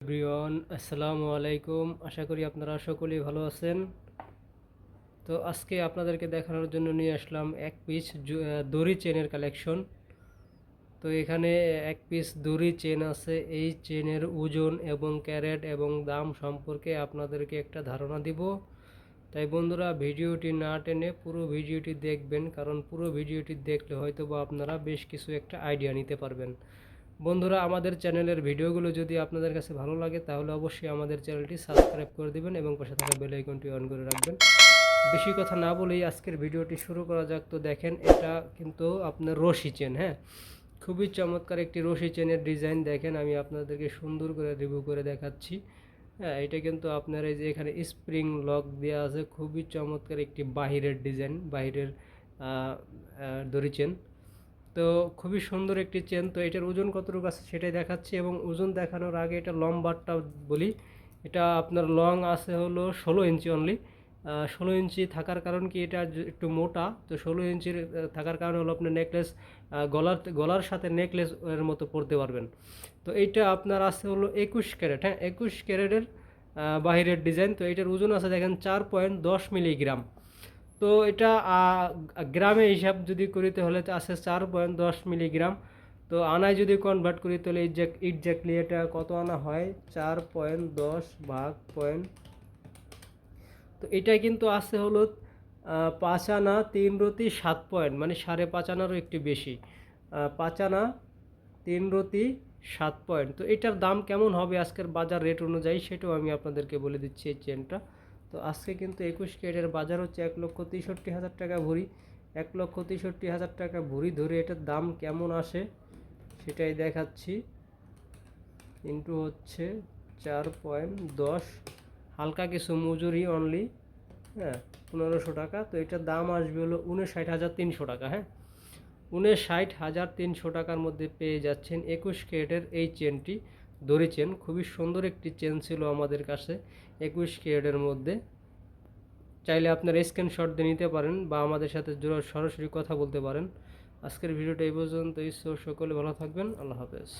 Everyone, আসসালামু আলাইকুম। আশা করি আপনারা সকলেই ভালো আছেন। তো আজকে আপনাদেরকে দেখানোর জন্য নিয়ে আসলাম এক পিস দড়ি চেনের কালেকশন তো এখানে এক পিস দড়ি চেন আছে। এই চেনের ওজন এবং ক্যারেট এবং দাম সম্পর্কে আপনাদেরকে একটা ধারণা দিব। তাই বন্ধুরা, ভিডিওটি না টেনে পুরো ভিডিওটি দেখবেন, কারণ পুরো ভিডিওটি দেখলে হয়তো বা আপনারা বেশ কিছু একটা আইডিয়া নিতে পারবেন। বন্ধুরা, আমাদের চ্যানেলের ভিডিওগুলো যদি আপনাদের কাছে ভালো লাগে, তাহলে অবশ্যই আমাদের চ্যানেলটি সাবস্ক্রাইব করে দিবেন এবং পাশে থাকা বেল আইকনটি অন করে রাখবেন। বেশি কথা না বলেই আজকের ভিডিওটি শুরু করা যাক। তো দেখেন, এটা কিন্তু আপনার রশি চেন হ্যাঁ? খুবই চমৎকার একটি রশি চেনের ডিজাইন। দেখেন, আমি আপনাদেরকে সুন্দর করে রিভিউ করে দেখাচ্ছি। হ্যাঁ এটা কিন্তু আপনার এই যে এখানে স্প্রিং লক দেওয়া আছে। খুবই চমৎকার একটি বাহিরের ডিজাইন, বাহিরের দড়ি চেন। তো খুবই সুন্দর একটি চেন। তো এটার ওজন কতটুকু আছে সেটাই দেখাচ্ছি এবং ওজন দেখানোর আগে এটা লম্বারটা বলি। এটা আপনার লং আছে হলো ষোলো ইঞ্চি অনলি ষোলো ইঞ্চি থাকার কারণ কি এটা একটু মোটা। তো ষোলো ইঞ্চির থাকার কারণে হলো আপনার নেকলেস গলার গলার সাথে নেকলেস এর মতো পরতে পারবেন। তো এইটা আপনার আছে হলো একুশ ক্যারেট। হ্যাঁ একুশ ক্যারেটের বাহিরের ডিজাইন তো এটার ওজন আছে দেখেন চার পয়েন্ট দশ মিলিগ্রাম। তো এটা গ্রামে হিসাব যদি করি তাহলে আছে চার পয়েন্ট দশ মিলিগ্রাম তো আনায় যদি কনভার্ট করি তাহলে এক্স্যাক্টলি এটা কত আনা হয়? চার পয়েন্ট দশ ভাগ পয়েন্ট তো এটা কিন্তু আছে হলো পাঁচ আনা তিন রতি সাত পয়েন্ট মানে সাড়ে পাঁচ আনারও একটু বেশি। পাঁচ আনা তিন রতি সাত পয়েন্ট তো এটার দাম কেমন হবে আজকের বাজার রেট অনুযায়ী সেটাও আমি আপনাদেরকে বলে দিচ্ছি এই চেনটা তো আজকে কিন্তু একুশ ক্যারেটের বাজার হচ্ছে এক লক্ষ তেষট্টি হাজার টাকা ভরি। এক লক্ষ তেষট্টি হাজার টাকা ভরি ধরে এটার দাম কেমন আসে সেটাই দেখাচ্ছি। কিন্তু হচ্ছে চার পয়েন্ট দশ। হালকা কিছু মজুরি অনলি হ্যাঁ পনেরোশো টাকা। তো এটার দাম আসবে হলো উনষাট হাজার তিনশো টাকা হ্যাঁ। উনষাট হাজার তিনশো টাকার মধ্যে পেয়ে যাচ্ছেন একুশ ক্যারেটের এই চেনটি দড়ি চেন খুবই সুন্দর একটি চেন ছিল আমাদের কাছে, একুশ ক্যারেটের মধ্যে। চাইলে আপনার স্ক্রিনশট দিয়ে নিতে পারেন বা আমাদের সাথে সরাসরি কথা বলতে পারেন। আজকের ভিডিওটা এই পর্যন্ত ঈশ্বর সকলে ভালো থাকবেন। আল্লাহ হাফেজ।